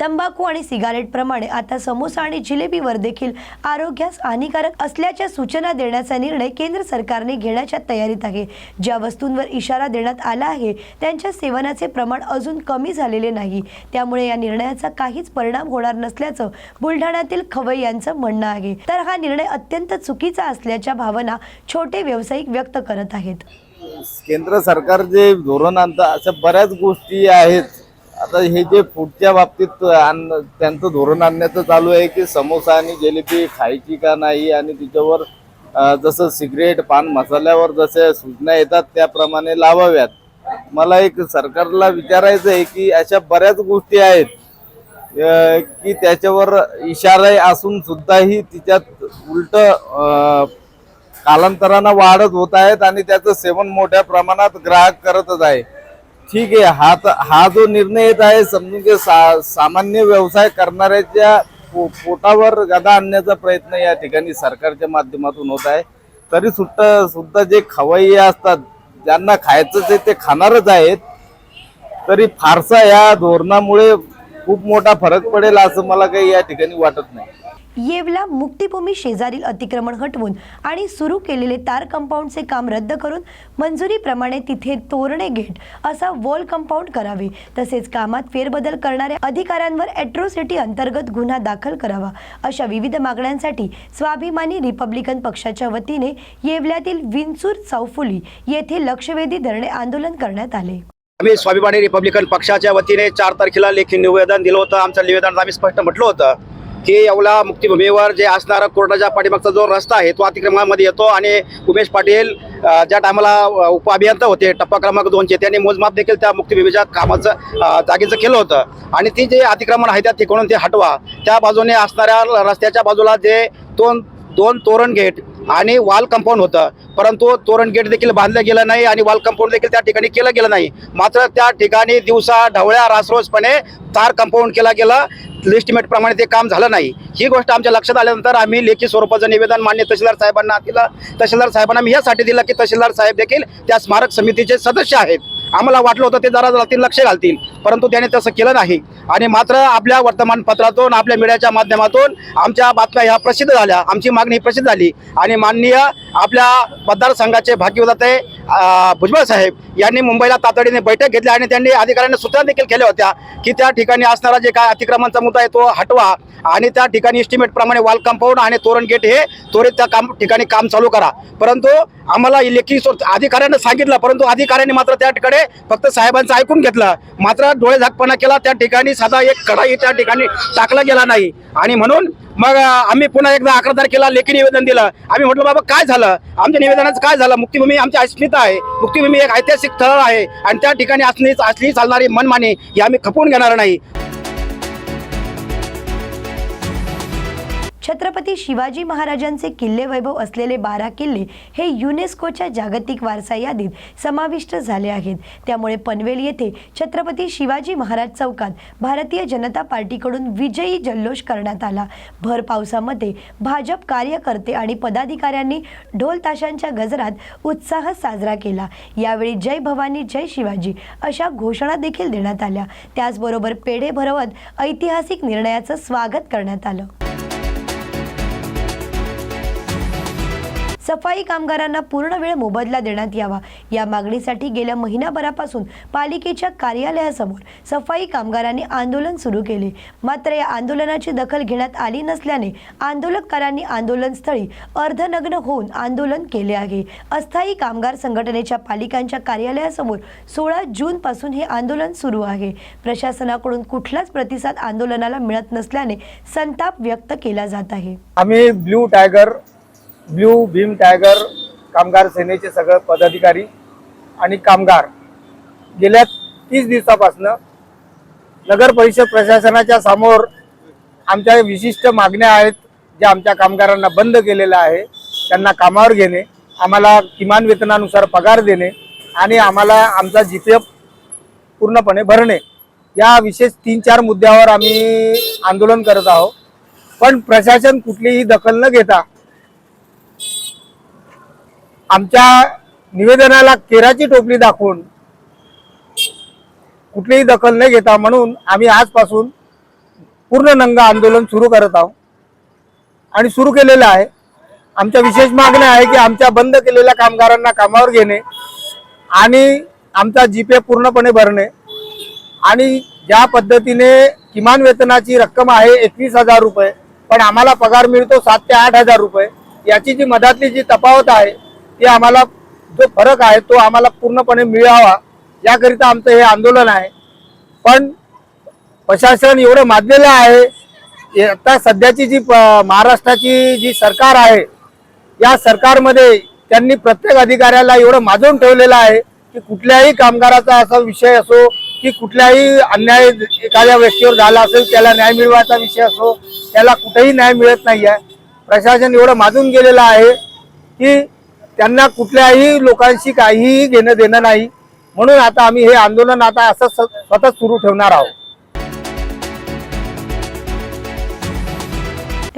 तंबाखू आणि सिगारेट प्रमाणे आता समोसा आणि जिलेबीवर देखील आरोग्यास हानिकारक असल्याच्या सूचना देण्याचा निर्णय केंद्र सरकारने घेण्याच्या तयारीत आहे. ज्या वस्तूंवर इशारा देण्यात आला आहे त्यांच्या सेवनाचे प्रमाण अजून कमी झालेले नाही. त्यामुळे या निर्णयाचा काहीच परिणाम होणार नसल्याचं बुलढाण्यातील खवई यांचं म्हणणं आहे. तर हा निर्णय अत्यंत चुकीचा असल्याच्या भावना छोटे व्यावसायिक व्यक्त करत आहेत. केंद्र सरकार जे धोरण आणतं अशा बऱ्याच गोष्टी आहेत. आता हे जे पुढच्या बाबतीत आण त्यांचं धोरण आणण्याचं चालू आहे की समोसा आणि जिलेबी खायची का नाही आणि तिच्यावर जसं सिगरेट पान मसाल्यावर जसे सूचना येतात त्याप्रमाणे लावाव्यात. मला एक सरकारला विचारायचं आहे की अशा बऱ्याच गोष्टी आहेत की त्याच्यावर इशारा असून सुद्धाही तिच्यात उलट कालांतरानं वाढत होत आहेत आणि त्याचं सेवन मोठ्या प्रमाणात ग्राहक करतच आहे. ठीक आहे हा हा जो निर्णय येत आहे समजून की सा सामान्य व्यवसाय करणाऱ्याच्या पो पोटावर गदा आणण्याचा प्रयत्न या ठिकाणी सरकारच्या माध्यमातून होत आहे. तरी सुद्धा सुद्धा जे खवय्ये असतात ज्यांना खायचंच आहे ते खाणारच आहेत तरी फारसा या धोरणामुळे खूप मोठा फरक पडेल असं मला काही या ठिकाणी वाटत नाही. येवला मुक्तीभूमी शेजारील अतिक्रमण हटवून आणि सुरू केलेले तार कंपाऊंडचे काम रद्द करून मंजुरीप्रमाणे तिथे तोरणे गेट असा वॉल कंपाऊंड करावे. तसेच कामात फेरबदल करणाऱ्या अधिकाऱ्यांवर एट्रोसिटी अंतर्गत गुन्हा दाखल करावा. अशा विविध मागण्यांसाठी स्वाभिमानी रिपब्लिकन पक्षाच्या वतीने येवल्यातील विंचूर चौफुली येथे लक्षवेधी धरणे आंदोलन करण्यात आले. आम्ही स्वाभिमानी रिपब्लिकन पक्षाच्या वतीने चार तारखेला लेखी निवेदन दिलं होतं. आमचं निवेदन आम्ही स्पष्ट म्हटलं होतं. की येवला मुक्तीभूमीवर जे असणारा कोर्टाच्या पाठीमागचा जो रस्ता आहे तो अतिक्रमणामध्ये येतो आणि उमेश पाटील ज्या टायमाला उपअभियंता होते टप्पा क्रमांक दोनचे त्यांनी मोजमाप देखील त्या मुक्तीभूमीच्या कामाचं जागेचं केलं होतं. आणि ती जे अतिक्रमण आहे त्या ठिकाणून ते हटवा. त्या बाजूने असणाऱ्या रस्त्याच्या बाजूला जे दोन दोन तोरण गेट आणि वाल कंपाऊंड होतं. परंतु तोरण गेट देखील बांधलं गेलं नाही आणि वाल कंपाऊंड देखील त्या ठिकाणी केलं गेलं नाही. मात्र त्या ठिकाणी दिवसा ढवळ्या रासरोजपणे तार कंपाऊंड केला गेला. लिस्टिमेट प्रमाणे ते काम झालं नाही. ही गोष्ट आमच्या लक्षात आल्यानंतर आम्ही लेखी स्वरूपाचं निवेदन मान्य तहसीलदार साहेबांना दिलं. तहसीलदार साहेबांना मी यासाठी दिलं की तहसीलदार साहेब देखील त्या स्मारक समितीचे सदस्य आहेत. आम्हाला वाटलं होतं ते जरा जरा लक्ष घालतील परंतु त्याने तसं केलं नाही. आणि मात्र आपल्या वर्तमानपत्रातून आपल्या मीडियाच्या माध्यमातून आमच्या बातम्या ह्या प्रसिद्ध झाल्या. आमची मागणी प्रसिद्ध झाली. आणि माननीय आपल्या मतदारसंघाचे भाग्यविधाते भुजबळ साहेब यांनी मुंबईला तातडीने बैठक घेतली आणि त्यांनी अधिकाऱ्यांना सूचना देखील केल्या होत्या की त्या ठिकाणी असणारा जे काय अतिक्रमणचा मुद्दा आहे तो हटवा आणि त्या ठिकाणी इस्टिमेट प्रमाणे वॉल कंपाऊंड आणि तोरण गेट हे त्वरित त्या काम ठिकाणी काम चालू करा. परंतु आम्हाला लेखी अधिकाऱ्यांना सांगितलं परंतु अधिकाऱ्यांनी मात्र त्या ठिकाणी फक्त साहेबांचं ऐकून घेतलं. मात्र डोळे झाकपणा केला त्या ठिकाणी साधा एक कढाई त्या ठिकाणी टाकला गेला नाही. आणि म्हणून मग आम्ही पुन्हा एकदा अकरा तारखेला लेखी निवेदन दिलं. आम्ही म्हटलं बाबा काय झालं? आमच्या निवेदनाचं काय झालं? मुक्तीभूमी आमची अस्मिता आहे. मुक्तीभूमी एक ऐतिहासिक स्थळ आहे. आणि त्या ठिकाणी असली असली चालणारी मनमानी ही आम्ही खपवून घेणार नाही. छत्रपती शिवाजी महाराजांचे किल्ले वैभव असलेले बारा किल्ले हे युनेस्कोच्या जागतिक वारसा यादीत समाविष्ट झाले आहेत. त्यामुळे पनवेल येथे छत्रपती शिवाजी महाराज चौकात भारतीय जनता पार्टीकडून विजयी जल्लोष करण्यात आला. भर पावसामध्ये भाजप कार्यकर्ते आणि पदाधिकाऱ्यांनी ढोल ताशांच्या गजरात उत्साह साजरा केला. यावेळी जय भवानी जय शिवाजी अशा घोषणा देखील देण्यात आल्या. त्याचबरोबर पेढे भरवत ऐतिहासिक निर्णयाचं स्वागत करण्यात आलं. सफाई कामगारांना पूर्ण वेळ मोबदला देण्यात यावा. या मागणीसाठी गेल्या महिनाभरापासून पालिकेच्या कार्यालयासमोर सफाई कामगारांनी आंदोलन सुरू केले. मात्र या आंदोलनाची दखल घेण्यात आली नसल्याने आंदोलकरांनी आंदोलनस्थळी अर्धनग्न होऊन आंदोलन केले आहे. अस्थायी कामगार संघटनेच्या पालिकांच्या कार्यालयासमोर सोळा जून पासून हे आंदोलन सुरू आहे. प्रशासनाकडून कुठलाच प्रतिसाद आंदोलनाला मिळत नसल्याने संताप व्यक्त केला जात आहे. आम्ही blue tiger blue Bhim tiger कामगार सेनेचे सगळे पदाधिकारी आणि कामगार गेल्या तीस दिवसापासनं नगर परिषद प्रशासनाच्या समोर आमच्या विशिष्ट मागण्या आहेत ज्या आमच्या कामगारांना बंद केलेल्या आहे त्यांना कामावर घेणे आम्हाला किमान वेतनानुसार पगार देणे आणि आम्हाला आमचा जी पी एफ पूर्णपणे भरणे. या विशेष तीन चार मुद्द्यावर आम्ही आंदोलन करत आहोत. पण प्रशासन कुठलीही दखल न घेता आमच्या निवेदनाला केराची टोपली दाखवून कुठलीही दखल न घेता म्हणून आम्ही आजपासून पूर्ण नंग आंदोलन सुरू करत आहोत. आणि सुरू केलेलं आहे. आमच्या विशेष मागण्या आहे की आमच्या बंद केलेल्या कामगारांना कामावर घेणे आणि आमचा जीपे पूर्णपणे भरणे. आणि ज्या पद्धतीने किमान वेतनाची रक्कम आहे एकवीस हजार रुपये पण आम्हाला पगार मिळतो सात ते आठ हजार रुपये याची जी मधातली जी तफावत आहे की आम्हाला जो फरक आहे तो आम्हाला पूर्णपणे मिळावा. याकरिता आमचं हे आंदोलन आहे. पण प्रशासन एवढं माजलेलं आहे. आता सध्याची जी प- महाराष्ट्राची जी सरकार आहे या सरकारमध्ये त्यांनी प्रत्येक अधिकाऱ्याला एवढं माजून ठेवलेलं आहे की कुठल्याही कामगाराचा असा विषय असो की कुठल्याही अन्याय एखाद्या व्यक्तीवर झाला असेल त्याला न्याय मिळवायचा विषय असो त्याला कुठेही न्याय मिळत नाही आहे प्रशासन एवढं माजून गेलेलं आहे की त्यांना कुठल्याही लोकांशी काहीही घेणं देणं नाही. म्हणून आता आम्ही हे आंदोलन आता असं स- सतत सुरू ठेवणार आहोत.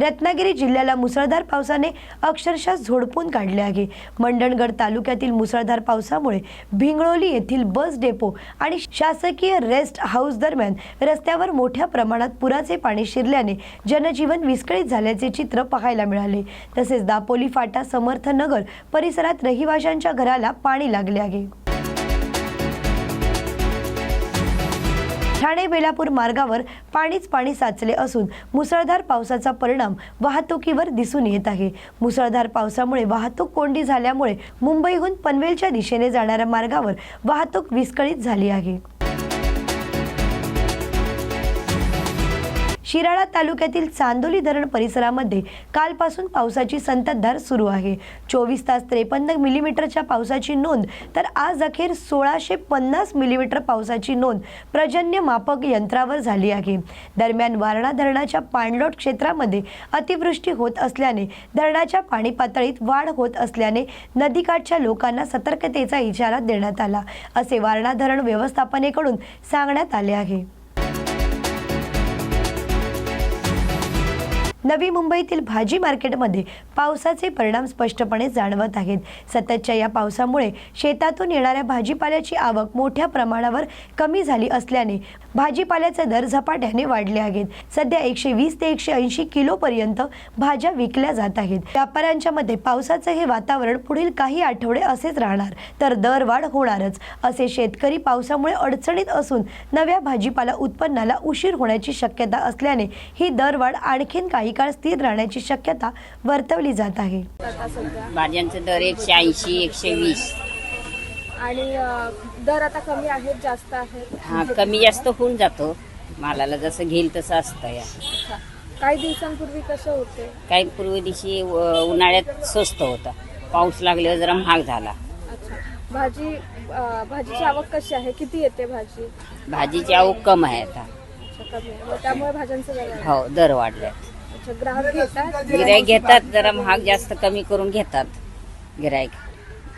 रत्नागिरी जिल्ह्याला मुसळधार पावसाने अक्षरशः झोडपून काढले आहे. मंडणगड तालुक्यातील मुसळधार पावसामुळे भिंगळोली येथील बस डेपो आणि शासकीय रेस्ट हाऊस दरम्यान रस्त्यावर मोठ्या प्रमाणात पुराचे पाणी शिरल्याने जनजीवन विस्कळीत झाल्याचे चित्र पाहायला मिळाले. तसेच दापोली फाटा समर्थनगर परिसरात रहिवाशांच्या घराला पाणी लागले आहे. ठाणे बेलापूर मार्गावर पाणीच पाणी साचले असून मुसळधार पावसाचा परिणाम वाहतुकीवर दिसून येत आहे. मुसळधार पावसामुळे वाहतूक कोंडी झाल्यामुळे मुंबईहून पनवेलच्या दिशेने जाणाऱ्या मार्गावर वाहतूक विस्कळीत झाली आहे. शिराळा तालुक्यातील चांदोली धरण परिसरामध्ये कालपासून पावसाची संततधार सुरू आहे. चोवीस तास त्रेपन्न मिलीमीटरच्या पावसाची नोंद तर आज अखेर सोळाशे पन्नास मिलीमीटर पावसाची नोंद प्रजन्य मापक यंत्रावर झाली आहे. दरम्यान वारणा धरणाच्या पाणलोट क्षेत्रामध्ये अतिवृष्टी होत असल्याने धरणाच्या पाणी पातळीत वाढ होत असल्याने नदीकाठच्या लोकांना सतर्कतेचा इशारा देण्यात आला असे वारणा धरण व्यवस्थापनेकडून सांगण्यात आले आहे. नवी मुंबईतील भाजी मार्केटमध्ये पावसाचे परिणाम स्पष्टपणे जाणवत आहेत. सततच्या या पावसामुळे शेतातून येणाऱ्या भाजीपाल्याची आवक मोठ्या प्रमाणावर कमी झाली असल्याने भाजीपाल्याचे दर झपाट्याने वाढले आहेत. सध्या एकशे वीस ते एकशे ऐंशी किलोपर्यंत भाज्या विकल्या जात आहेत. व्यापाऱ्यांच्या मते पावसाचे हे वातावरण पुढील काही आठवडे असेच राहणार तर दरवाढ होणारच असे शेतकरी पावसामुळे अडचणीत असून नव्या भाजीपाला उत्पन्नाला उशीर होण्याची शक्यता असल्याने ही दरवाढ आणखीन काही काळ स्थिर राहण्याची शक्यता वर्तवली जात आहे. भाज्यांचे दर एकशे ऐंशी एकशे वीस. आणि दर आता कमी आहेत जास्त आहेत. हा कमी जास्त होऊन जातो. मालाला जसं घेईल तसं असतं या. काही दिवसांपूर्वी कसं होते? काही पूर्वी दिवशी उन्हाळ्यात स्वस्त होता. पाऊस लागल्यावर जरा महाग झाला. अच्छा. भाजी अ, भाजीची आवक कशी आहे? किती येते भाजी? भाजीची आवक कम आहे आता. अच्छा कमी आहे. मग त्यामुळे भाज्यांचे दर वाढले. हो दर वाढल्यात अच्छा ग्राहक घेतात? गिराईक घेतात जरा महाग जास्त कमी करून घेतात. गिराईक.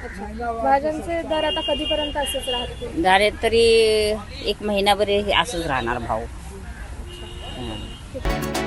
अच्छा. भाज्यांचे दर आता कधीपर्यंत असेच राहतील? झाले तरी एक महिनाभर हे असंच राहणार भाऊ हं.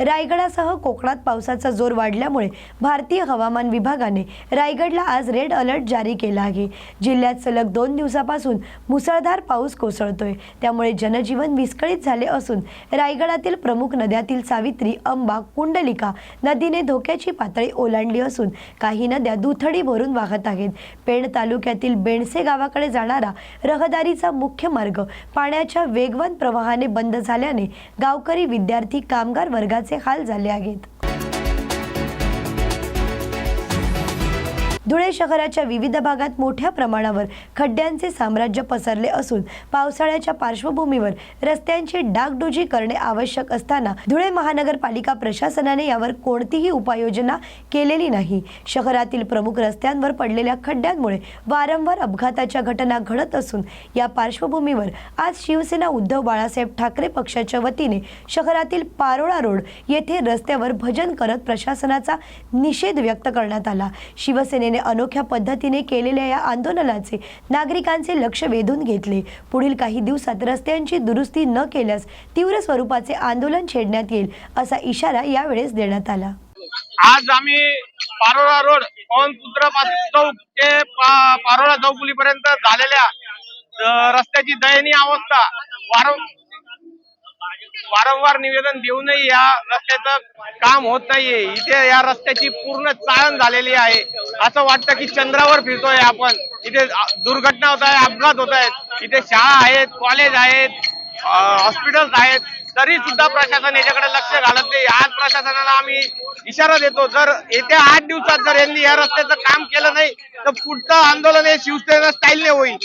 रायगडासह कोकणात पावसाचा जोर वाढल्यामुळे भारतीय हवामान विभागाने रायगडला आज रेड अलर्ट जारी केला आहे. जिल्ह्यात सलग दोन दिवसापासून मुसळधार पाऊस कोसळतोय. त्यामुळे जनजीवन विस्कळीत झाले असून रायगडातील प्रमुख नद्यातील सावित्री अंबा कुंडलिका नदीने धोक्याची पातळी ओलांडली असून काही नद्या दुथडी भरून वाहत आहेत. पेण तालुक्यातील बेणसे गावाकडे जाणारा रहदारीचा मुख्य मार्ग पाण्याच्या वेगवान प्रवाहाने बंद झाल्याने गावकरी विद्यार्थी कामगार वर्गात वर्गाचे हाल झाले आहेत. धुळे शहराच्या विविध भागात मोठ्या प्रमाणावर खड्ड्यांचे साम्राज्य पसरले असून पावसाळ्याच्या पार्श्वभूमीवर रस्त्यांची डागडुजी करणे आवश्यक असताना धुळे महानगरपालिका प्रशासनाने यावर कोणतीही उपाययोजना केलेली नाही. शहरातील प्रमुख रस्त्यांवर पडलेल्या खड्ड्यांमुळे वारंवार अपघाताच्या घटना घडत असून या पार्श्वभूमीवर आज शिवसेना उद्धव बाळासाहेब ठाकरे पक्षाच्या वतीने शहरातील पारोळा रोड येथे रस्त्यावर भजन करत प्रशासनाचा निषेध व्यक्त करण्यात आला. शिवसेनेने अनोख्या पद्धतीने केलेल्या या आंदोलनाचे नागरिकांचे लक्ष वेधून घेतले. पुढील काही दिवसात रस्त्यांची दुरुस्ती न केल्यास तीव्र स्वरूपाचे आंदोलन छेडण्यात येईल असा इशारा यावेळेस देण्यात आला. आज आम्ही पारोळा रोड पवनपुत्र चौक ते पारोळा चौकुलीपर्यंत झालेल्या रस्त्याची दयनीय अवस्था वारं वारंवार निवेदन देऊनही या रस्त्याचं काम होत नाहीये. इथे या रस्त्याची पूर्ण चाळण झालेली आहे. असं वाटतं की चंद्रावर फिरतोय आपण. इथे दुर्घटना होत आहे अपघात होत आहेत. इथे शाळा आहेत कॉलेज आहेत हॉस्पिटल्स आहेत. तरी सुद्धा प्रशासन याच्याकडे लक्ष घालत नाही. आज प्रशासनाला आम्ही इशारा देतो जर येत्या आठ दिवसात जर यांनी या रस्त्याचं काम केलं नाही तर पुढचं आंदोलन हे शिवसेना स्टाईलने होईल.